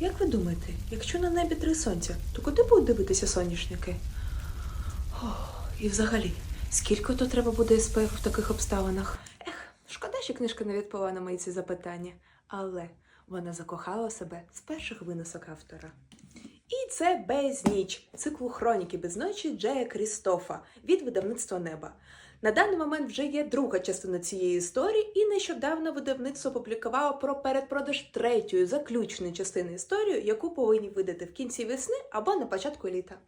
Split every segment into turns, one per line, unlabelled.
Як ви думаєте, якщо на небі три сонця, то куди будуть дивитися соняшники? І взагалі, скільки то треба буде СПФ в таких обставинах? Ех, шкода, що книжка не відповіла на мої ці запитання, але вона закохала себе з перших виносок автора. І це безніч циклу хроніки безночі Джея Крістофа від видавництва неба. На даний момент вже є друга частина цієї історії, і нещодавно видавництво опублікувало про передпродаж третьої заключної частини історії, яку повинні видати в кінці весни або на початку літа.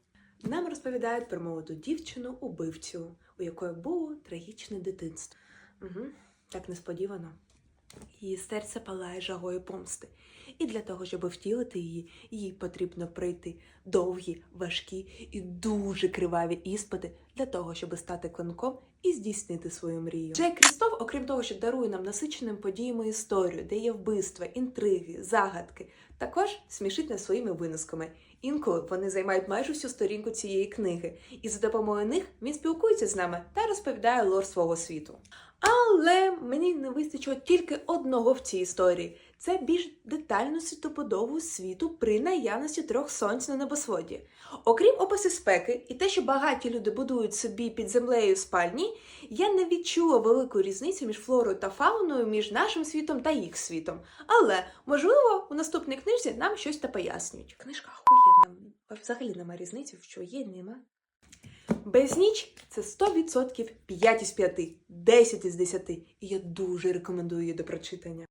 Нам розповідають про молоду дівчину убивцю, у якої було трагічне дитинство. Угу, так несподівано. Її серце палає жагою помсти. І для того, щоб втілити її, їй потрібно пройти довгі, важкі і дуже криваві іспити для того, щоб стати клинком і здійснити свою мрію. Джей Крістоф, окрім того, що дарує нам насиченим подіями історію, де є вбивства, інтриги, загадки, також смішить нас своїми виносками. Інколи вони займають майже всю сторінку цієї книги, і за допомогою них він спілкується з нами та розповідає лор свого світу. Але вистачило тільки одного в цій історії. Це більш детальну світоподобу світу при наявності трьох сонць на небосводі. Окрім опису спеки і те, що багаті люди будують собі під землею спальні, я не відчула велику різницю між флорою та фауною, між нашим світом та їх світом. Але, можливо, у наступній книжці нам щось та пояснюють. Книжка охуєнна. Взагалі нема різниці, що є, нема. Безніч це 100% 5 із 5, 10 із 10. І я дуже рекомендую її до прочитання.